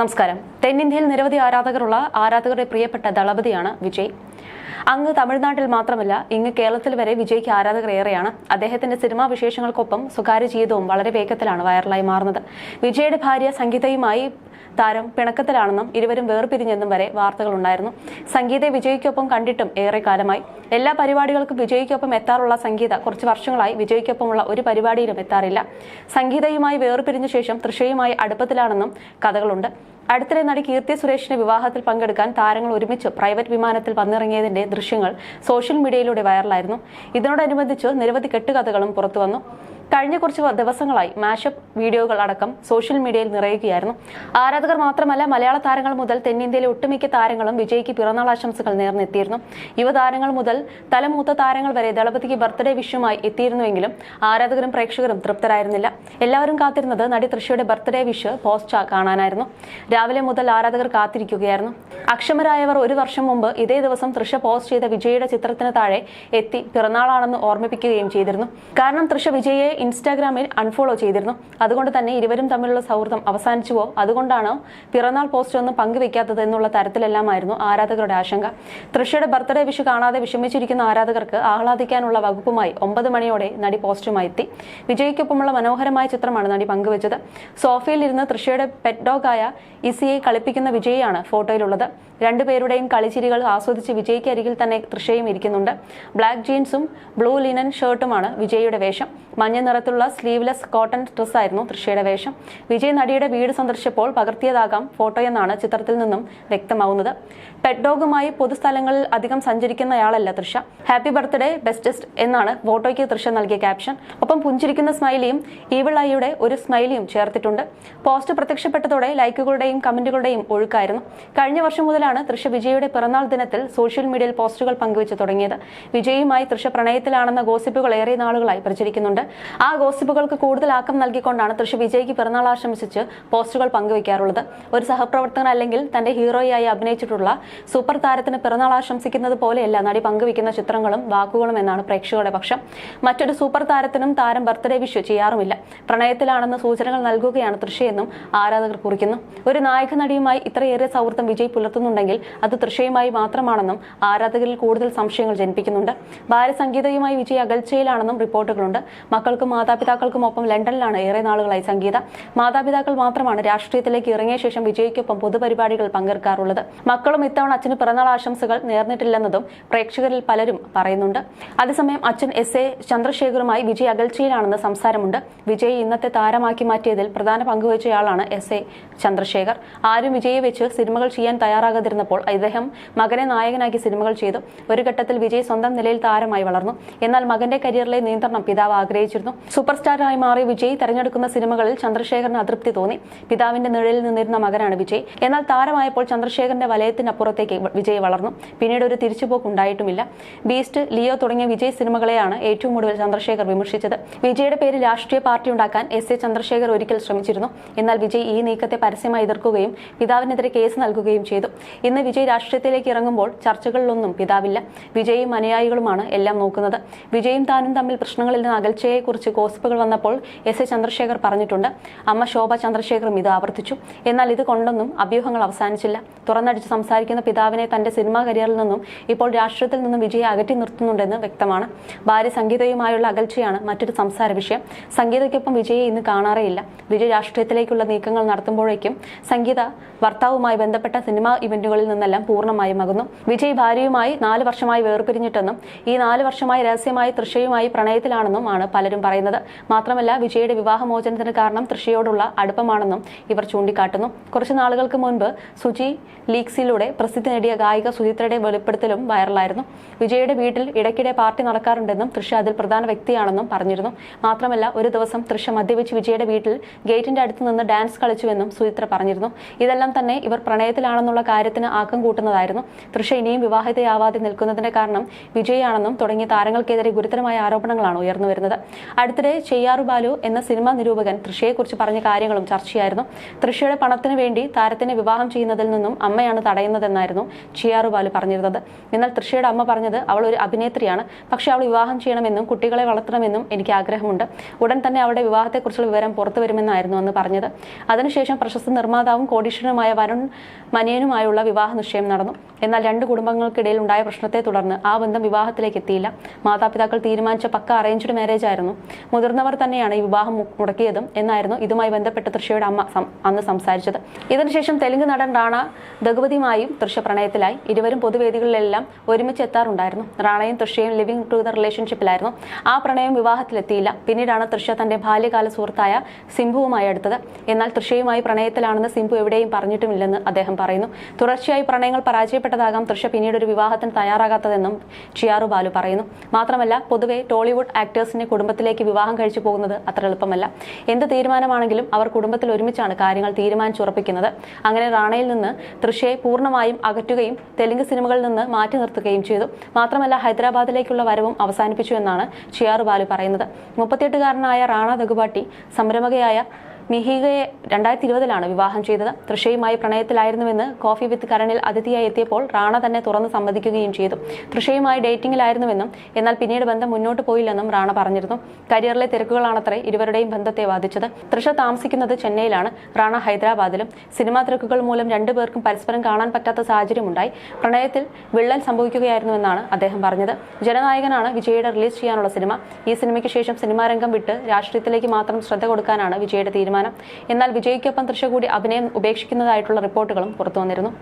നമസ്കാരം. തെന്നിന്ത്യയിൽ നിരവധി ആരാധകരുള്ള ആരാധകരുടെ പ്രിയപ്പെട്ട ദളപതിയാണ് വിജയ്. അങ്ങ് തമിഴ്നാട്ടിൽ മാത്രമല്ല ഇങ്ങ് കേരളത്തിൽ വരെ വിജയ്ക്ക് ആരാധകർ ഏറെയാണ്. അദ്ദേഹത്തിന്റെ സിനിമാ വിശേഷങ്ങൾക്കൊപ്പം സ്വകാര്യ ജീവിതവും വളരെ വേഗത്തിലാണ് വൈറലായി മാറുന്നത്. വിജയുടെ ഭാര്യ സംഗീതയുമായി താരം പിണക്കത്തിലാണെന്നും ഇരുവരും വേർപിരിഞ്ഞെന്നും വരെ വാർത്തകളുണ്ടായിരുന്നു. സംഗീതയെ വിജയ്ക്കൊപ്പം കണ്ടിട്ടും ഏറെ കാലമായി. എല്ലാ പരിപാടികൾക്കും വിജയ്ക്കൊപ്പം എത്താറുള്ള സംഗീത കുറച്ച് വർഷങ്ങളായി വിജയ്ക്കൊപ്പമുള്ള ഒരു പരിപാടിയിലും എത്താറില്ല. സംഗീതയുമായി വേർപിരിഞ്ഞ ശേഷം തൃശയുമായി അടുപ്പത്തിലാണെന്നും കഥകളുണ്ട്. അടുത്തിടെ നടി കീർത്തി സുരേഷിന്റെ വിവാഹത്തിൽ പങ്കെടുക്കാൻ താരങ്ങൾ ഒരുമിച്ച് പ്രൈവറ്റ് വിമാനത്തിൽ വന്നിറങ്ങിയതിന്റെ ദൃശ്യങ്ങൾ സോഷ്യൽ മീഡിയയിലൂടെ വൈറലായിരുന്നു. ഇതിനോടനുബന്ധിച്ച് നിരവധി കെട്ടുകഥകളും പുറത്തുവന്നു കഴിഞ്ഞ കുറച്ച് ദിവസങ്ങളായി മാഷപ്പ് വീഡിയോകൾ അടക്കം സോഷ്യൽ മീഡിയയിൽ നിറയുകയായിരുന്നു. ആരാധകർ മാത്രമല്ല മലയാള താരങ്ങൾ മുതൽ തെന്നിന്ത്യയിലെ ഒട്ടുമിക്ക താരങ്ങളും വിജയ്ക്ക് പിറന്നാൾ ആശംസകൾ നേർന്നെത്തിയിരുന്നു. യുവതാരങ്ങൾ മുതൽ തലമൂത്ത താരങ്ങൾ വരെ ദളപതിക്ക് ബർത്ത്ഡേ വിഷുമായി എത്തിയിരുന്നുവെങ്കിലും ആരാധകരും പ്രേക്ഷകരും തൃപ്തരായിരുന്നില്ല. എല്ലാവരും കാത്തിരുന്നത് നടി തൃശയുടെ ബർത്ത്ഡേ വിഷ് പോസ്റ്റ് കാണാനായിരുന്നു. രാവിലെ മുതൽ ആരാധകർ കാത്തിരിക്കുകയായിരുന്നു. അക്ഷമരായവർ ഒരു വർഷം മുമ്പ് ഇതേ ദിവസം തൃഷ പോസ്റ്റ് ചെയ്ത വിജയുടെ ചിത്രത്തിന് താഴെ എത്തി പിറന്നാളാണെന്ന് ഓർമ്മിപ്പിക്കുകയും ചെയ്തിരുന്നു. കാരണം തൃഷ വിജയെ ഇൻസ്റ്റാഗ്രാമിൽ അൺഫോളോ ചെയ്തിരുന്നു. അതുകൊണ്ട് തന്നെ ഇരുവരും തമ്മിലുള്ള സൗഹൃദം അവസാനിച്ചുവോ? അതുകൊണ്ടാണ് പിറന്നാൾ പോസ്റ്റ് ഒന്നും പങ്കുവെക്കാത്തത് എന്നുള്ള തരത്തിലെല്ലാമായിരുന്നു ആരാധകരുടെ ആശങ്ക. തൃഷയുടെ ബർത്ത്ഡേ വിഷു കാണാതെ വിഷമിച്ചിരിക്കുന്ന ആരാധകർക്ക് ആഹ്ലാദിക്കാനുള്ള വകുപ്പുമായി ഒമ്പത് മണിയോടെ നടി പോസ്റ്റുമായി എത്തി. വിജയ്ക്കൊപ്പമുള്ള മനോഹരമായ ചിത്രമാണ് നടി പങ്കുവച്ചത്. സോഫയിൽ ഇരുന്ന് തൃഷയുടെ പെറ്റ് ഡോഗായ ഇസിയെ കളിപ്പിക്കുന്ന വിജയാണ് ഫോട്ടോയിലുള്ളത്. രണ്ടുപേരുടെയും കളിച്ചിരികൾ ആസ്വദിച്ച് വിജയ്ക്ക് അരികിൽ തന്നെ തൃശയും ഇരിക്കുന്നുണ്ട്. ബ്ലാക്ക് ജീൻസും ബ്ലൂ ലിനൻ ഷർട്ടുമാണ് വിജയുടെ വേഷം. മഞ്ഞ നിറത്തിലുള്ള സ്ലീവ്ലെസ് കോട്ടൺ ഡ്രസ്സായിരുന്നു തൃശയുടെ വേഷം. വിജയ് നടിയുടെ വീട് സന്ദർശിച്ചപ്പോൾ പകർത്തിയതാകാം ഫോട്ടോ എന്നാണ് ചിത്രത്തിൽ നിന്നും വ്യക്തമാവുന്നത്. പെറ്റ് ഡോഗുമായി പൊതുസ്ഥലങ്ങളിൽ അധികം സഞ്ചരിക്കുന്നയാളല്ല തൃശ ഹാപ്പി ബർത്ത്ഡേ ബെസ്റ്റസ്റ്റ് എന്നാണ് ഫോട്ടോയ്ക്ക് തൃശ നൽകിയ ക്യാപ്ഷൻ ഒപ്പം പുഞ്ചിരിക്കുന്ന സ്മൈലിയും ഈവിൾ ഐയുടെ ഒരു സ്മൈലിയും ചേർത്തിട്ടുണ്ട്. പോസ്റ്റ് പ്രത്യക്ഷപ്പെട്ടതോടെ ലൈക്കുകളുടെയും കമന്റുകളുടെയും ഒഴുക്കായിരുന്നു. കഴിഞ്ഞ വർഷം മുതലാണ് തൃശ വിജയുടെ പിറന്നാൾ ദിനത്തിൽ സോഷ്യൽ മീഡിയയിൽ പോസ്റ്റുകൾ പങ്കുവച്ചു തുടങ്ങിയത്. വിജയുമായി തൃശ പ്രണയത്തിലാണെന്ന ഗോസിപ്പുകൾ ഏറെ നാളുകളായി പ്രചരിക്കുന്നുണ്ട്. ആ ഗോസിപ്പുകൾക്ക് കൂടുതൽ ആക്കം നൽകിക്കൊണ്ടാണ് തൃശ വിജയ്ക്ക് പിറന്നാൾ ആശംസിച്ച് പോസ്റ്റുകൾ പങ്കുവയ്ക്കാറുള്ളത്. ഒരു സഹപ്രവർത്തകൻ അല്ലെങ്കിൽ തന്റെ ഹീറോയായി അഭിനയിച്ചിട്ടുള്ള സൂപ്പർ താരത്തിന് പിറന്നാൾ ആശംസിക്കുന്നത് പോലെയല്ല നടി പങ്കുവയ്ക്കുന്ന ചിത്രങ്ങളും വാക്കുകളും എന്നാണ് പ്രേക്ഷകരുടെ പക്ഷം. മറ്റൊരു സൂപ്പർ താരത്തിനും താരം ബർത്ത്ഡേ വിഷു ചെയ്യാറുമില്ല. പ്രണയത്തിലാണെന്ന് സൂചനകൾ നൽകുകയാണ് തൃശയെന്നും ആരാധകർ കുറിക്കുന്നു. ഒരു നായക നടിയുമായി ഇത്രയേറെ സൗഹൃദം വിജയ് പുലർത്തുന്നുണ്ടെങ്കിൽ അത് തൃശയുമായി മാത്രമാണെന്നും ആരാധകരിൽ കൂടുതൽ സംശയങ്ങൾ ജനിപ്പിക്കുന്നുണ്ട്. ഭാര്യ സംഗീതയുമായി വിജയ് അകൽച്ചയിലാണെന്നും റിപ്പോർട്ടുകളുണ്ട്. മക്കൾക്കും മാതാപിതാക്കൾക്കും ഒപ്പം ലണ്ടനിലാണ് ഏറെ നാളുകളായി സംഗീത. മാതാപിതാക്കൾ മാത്രമാണ് രാഷ്ട്രീയത്തിലേക്ക് ഇറങ്ങിയ ശേഷം വിജയ്ക്കൊപ്പം പൊതുപരിപാടികൾ പങ്കെടുക്കാറുള്ളത്. മക്കളും ഇത്തവണ അച്ഛന് പിറന്നാൾ ആശംസകൾ നേർന്നിട്ടില്ലെന്നതും പ്രേക്ഷകരിൽ പലരും പറയുന്നുണ്ട്. അതേസമയം അച്ഛൻ എസ് എ ചന്ദ്രശേഖറുമായി വിജയ് അകൽച്ചയിലാണെന്ന് സംസാരമുണ്ട്. വിജയ് ഇന്നത്തെ താരമാക്കി മാറ്റിയതിൽ പ്രധാന പങ്കുവച്ചയാളാണ് എസ് എ ചന്ദ്രശേഖർ. ആരും വിജയെ വെച്ച് സിനിമകൾ ചെയ്യാൻ തയ്യാറാകാതിരുന്നപ്പോൾ ഇദ്ദേഹം മകനെ നായകനാക്കി സിനിമകൾ ചെയ്തു. ഒരു ഘട്ടത്തിൽ വിജയ് സ്വന്തം നിലയിൽ താരമായി വളർന്നു. എന്നാൽ മകന്റെ കരിയറിലെ നിയന്ത്രണം പിതാവ് ആഗ്രഹിച്ചിരുന്നു സൂപ്പർ സ്റ്റാറായി മാറിയ വിജയ് തെരഞ്ഞെടുക്കുന്ന സിനിമകളിൽ ചന്ദ്രശേഖറിന് അതൃപ്തി തോന്നി. പിതാവിന്റെ നിഴലിൽ നിന്നിരുന്ന മകനാണ് വിജയ്. എന്നാൽ താരമായപ്പോൾ ചന്ദ്രശേഖരന്റെ വലയത്തിനപ്പുറത്തേക്ക് വിജയ് വളർന്നു. പിന്നീട് ഒരു തിരിച്ചുപോക്ക് ഉണ്ടായിട്ടുമില്ല. ബീസ്റ്റ് ലിയോ തുടങ്ങിയ വിജയ് സിനിമകളെയാണ് ഏറ്റവും കൂടുതൽ ചന്ദ്രശേഖർ വിമർശിച്ചത്. വിജയുടെ പേര് രാഷ്ട്രീയ പാർട്ടി ഉണ്ടാക്കാൻ എസ് എ ചന്ദ്രശേഖർ ഒരിക്കൽ ശ്രമിച്ചിരുന്നു. എന്നാൽ വിജയ് ഈ നീക്കത്തെ പരസ്യമായി എതിർക്കുകയും പിതാവിനെതിരെ കേസ് നൽകുകയും ചെയ്തു. ഇന്ന് വിജയ് രാഷ്ട്രീയത്തിലേക്ക് ഇറങ്ങുമ്പോൾ ചർച്ചകളിലൊന്നും പിതാവില്ല. വിജയും അനുയായികളുമാണ് എല്ലാം നോക്കുന്നത്. വിജയും താനും തമ്മിൽ പ്രശ്നങ്ങളിൽ നിന്ന് അകൽച്ചയെക്കുറിച്ച് ഗോസിപ്പുകൾ വന്നപ്പോൾ എസ് എ ചന്ദ്രശേഖർ പറഞ്ഞിട്ടുണ്ട് അമ്മ ശോഭ ചന്ദ്രശേഖറും ഇത് ആവർത്തിച്ചു. എന്നാൽ ഇത് കൊണ്ടൊന്നും അഭ്യൂഹങ്ങൾ അവസാനിച്ചില്ല. തുറന്നടിച്ച് സംസാരിക്കുന്ന പിതാവിനെ തന്റെ സിനിമാ കരിയറിൽ നിന്നും ഇപ്പോൾ രാഷ്ട്രീയത്തിൽ നിന്നും വിജയെ അകറ്റി നിർത്തുന്നുണ്ടെന്ന് വ്യക്തമാണ്. ഭാര്യ സംഗീതയുമായുള്ള അകൽച്ചയാണ് മറ്റൊരു സംസാര വിഷയം. സംഗീതയ്ക്കൊപ്പം വിജയെ ഇന്ന് കാണാറേയില്ല. വിജയ് രാഷ്ട്രീയത്തിലേക്കുള്ള നീക്കങ്ങൾ നടത്തുമ്പോഴേക്കും സംഗീത ഭർത്താവുമായി ബന്ധപ്പെട്ട സിനിമാ ഇവന്റുകളിൽ നിന്നെല്ലാം പൂർണമായും അകന്നു വിജയ് ഭാര്യയുമായി നാല് വർഷമായി വേർപിരിഞ്ഞിട്ടെന്നും ഈ നാല് വർഷമായി രഹസ്യമായി തൃശയുമായി പ്രണയത്തിലാണെന്നും ആണ് പലരും പറയുന്നത്. മാത്രമല്ല വിജയുടെ വിവാഹമോചനത്തിന് കാരണം തൃശയോടുള്ള അടുപ്പമാണെന്നും ഇവർ ചൂണ്ടിക്കാട്ടുന്നു. കുറച്ച് നാളുകൾക്ക് മുൻപ് സുജി ലീക്സിലൂടെ പ്രസിദ്ധി നേടിയ ഗായിക സുചിത്രയുടെ വെളിപ്പെടുത്തലും വൈറലായിരുന്നു. വിജയുടെ വീട്ടിൽ ഇടയ്ക്കിടെ പാർട്ടി നടക്കാറുണ്ടെന്നും തൃശ അതിൽ പ്രധാന വ്യക്തിയാണെന്നും പറഞ്ഞിരുന്നു. മാത്രമല്ല ഒരു ദിവസം തൃശ മദ്യപിച്ച് വിജയുടെ വീട്ടിൽ ഗേറ്റിന്റെ അടുത്ത് നിന്ന് ഡാൻസ് കളിച്ചുവെന്നും സുചിത്ര പറഞ്ഞിരുന്നു. ഇതെല്ലാം തന്നെ ഇവർ പ്രണയത്തിലാണെന്നുള്ള കാര്യത്തിന് ആക്കം കൂട്ടുന്നതായിരുന്നു. തൃശ ഇനിയും വിവാഹിതയാവാതെ നിൽക്കുന്നതിന്റെ കാരണം വിജയാണെന്നും തുടങ്ങിയ താരങ്ങൾക്കെതിരെ ഗുരുതരമായ ആരോപണങ്ങളാണ് ഉയർന്നു വരുന്നത് അടുത്തിടെ ചെയ്യാറു ബാലു എന്ന സിനിമാ നിരൂപകൻ തൃഷയെക്കുറിച്ച് പറഞ്ഞ കാര്യങ്ങളും ചർച്ചയായിരുന്നു. തൃഷയുടെ പണത്തിന് വേണ്ടി താരത്തിനെ വിവാഹം ചെയ്യുന്നതിൽ നിന്നും അമ്മയാണ് തടയുന്നതെന്നായിരുന്നു ചെയ്യാറു ബാലു പറഞ്ഞിരുന്നത്. എന്നാൽ തൃഷയുടെ അമ്മ പറഞ്ഞത് അവൾ ഒരു അഭിനേത്രിയാണ്. പക്ഷേ അവൾ വിവാഹം ചെയ്യണമെന്നും കുട്ടികളെ വളർത്തണമെന്നും എനിക്ക് ആഗ്രഹമുണ്ട്. ഉടൻ തന്നെ അവളുടെ വിവാഹത്തെക്കുറിച്ചുള്ള വിവരം പുറത്തു വരുമെന്നായിരുന്നു അന്ന് പറഞ്ഞത്. അതിനുശേഷം പ്രശസ്ത നിർമ്മാതാവും കോടീശ്വരനുമായ വരുൺ മനിയനുമായുള്ള വിവാഹ നിശ്ചയം നടന്നു. എന്നാൽ രണ്ട് കുടുംബങ്ങൾക്കിടയിൽ ഉണ്ടായ പ്രശ്നത്തെ തുടർന്ന് ആ ബന്ധം വിവാഹത്തിലേക്ക് എത്തിയില്ല. മാതാപിതാക്കൾ തീരുമാനിച്ച പക്ക അറേഞ്ച്ഡ് മാരേജ് ആയിരുന്നു. മുതിർന്നവർ തന്നെയാണ് ഈ വിവാഹം മുടക്കിയതും എന്നായിരുന്നു ഇതുമായി ബന്ധപ്പെട്ട് തൃശയുടെ അമ്മ അന്ന് സംസാരിച്ചത്. ഇതിനുശേഷം തെലുങ്ക് നടൻ റാണ ദഗുപതിയുമായും തൃശ പ്രണയത്തിലായി. ഇരുവരും പൊതുവേദികളിലെല്ലാം ഒരുമിച്ച് എത്താറുണ്ടായിരുന്നു. റാണയും തൃശയും ലിവിംഗ് ടുഗദർ റിലേഷൻഷിപ്പിലായിരുന്നു. ആ പ്രണയം വിവാഹത്തിലെത്തിയില്ല. പിന്നീടാണ് തൃശ തന്റെ ബാല്യകാല സുഹൃത്തായ സിംഭുവുമായി അടുത്തത്. എന്നാൽ തൃശയുമായി പ്രണയത്തിലാണെന്ന് സിംഭു എവിടെയും പറഞ്ഞിട്ടുമില്ലെന്ന് അദ്ദേഹം പറയുന്നു. തുടർച്ചയായി പ്രണയങ്ങൾ പരാജയപ്പെട്ടതാകാം തൃശ പിന്നീട് ഒരു വിവാഹത്തിന് തയ്യാറാകാത്തതെന്നും ചിയാറു ബാലു പറയുന്നു. മാത്രമല്ല പൊതുവെ ടോളിവുഡ് ആക്ടേഴ്സിനെ കുടുംബത്തിലേക്ക് വിവാഹം കഴിച്ചു പോകുന്നത് അത്ര എളുപ്പമല്ല. എന്ത് തീരുമാനമാണെങ്കിലും അവർ കുടുംബത്തിൽ ഒരുമിച്ചാണ് കാര്യങ്ങൾ തീരുമാനിച്ചുറപ്പിക്കുന്നത് അങ്ങനെ റാണയിൽ നിന്ന് തൃശയെ പൂർണമായും അകറ്റുകയും തെലുങ്ക് സിനിമകളിൽ നിന്ന് മാറ്റി നിർത്തുകയും ചെയ്തു. മാത്രമല്ല ഹൈദരാബാദിലേക്കുള്ള വരവും അവസാനിപ്പിച്ചു എന്നാണ് ചിയാറു ബാലു പറയുന്നത്. മുപ്പത്തിയെട്ടുകാരനായ റാണ ദഗുബാട്ടി സംരംഭകയായ മിഹികയെ രണ്ടായിരത്തി ഇരുപതിലാണ് വിവാഹം ചെയ്തത്. തൃഷയുമായി പ്രണയത്തിലായിരുന്നുവെന്ന് കോഫി വിത്ത് കരണിൽ അതിഥിയായി എത്തിയപ്പോൾ റാണ തന്നെ തുറന്ന് സമ്മതിക്കുകയും ചെയ്തു. തൃഷയുമായി ഡേറ്റിംഗിലായിരുന്നുവെന്നും എന്നാൽ പിന്നീട് ബന്ധം മുന്നോട്ട് പോയില്ലെന്നും റാണ പറഞ്ഞിരുന്നു. കരിയറിലെ തിരക്കുകളാണത്രേ ഇരുവരുടെയും ബന്ധത്തെ ബാധിച്ചത്. തൃഷ താമസിക്കുന്നത് ചെന്നൈയിലാണ് റാണ ഹൈദരാബാദിലും. സിനിമാ തിരക്കുകൾ മൂലം രണ്ടുപേർക്കും പരസ്പരം കാണാൻ പറ്റാത്ത സാഹചര്യമുണ്ടായി. പ്രണയത്തിൽ വിള്ളൽ സംഭവിക്കുകയായിരുന്നുവെന്നാണ് അദ്ദേഹം പറഞ്ഞത്. ജനനായകനാണ് വിജയുടെ റിലീസ് ചെയ്യാനുള്ള സിനിമ. ഈ സിനിമയ്ക്ക് ശേഷം സിനിമാരംഗം വിട്ട് രാഷ്ട്രീയത്തിലേക്ക് മാത്രം ശ്രദ്ധ കൊടുക്കാനാണ് വിജയുടെ തീരുമാനം എന്നാൽ വിജയ്ക്കൊപ്പം തൃശ കൂടി അഭിനയം ഉപേക്ഷിക്കുന്നതായിട്ടുള്ള റിപ്പോർട്ടുകളും പുറത്തുവന്നിരുന്നു.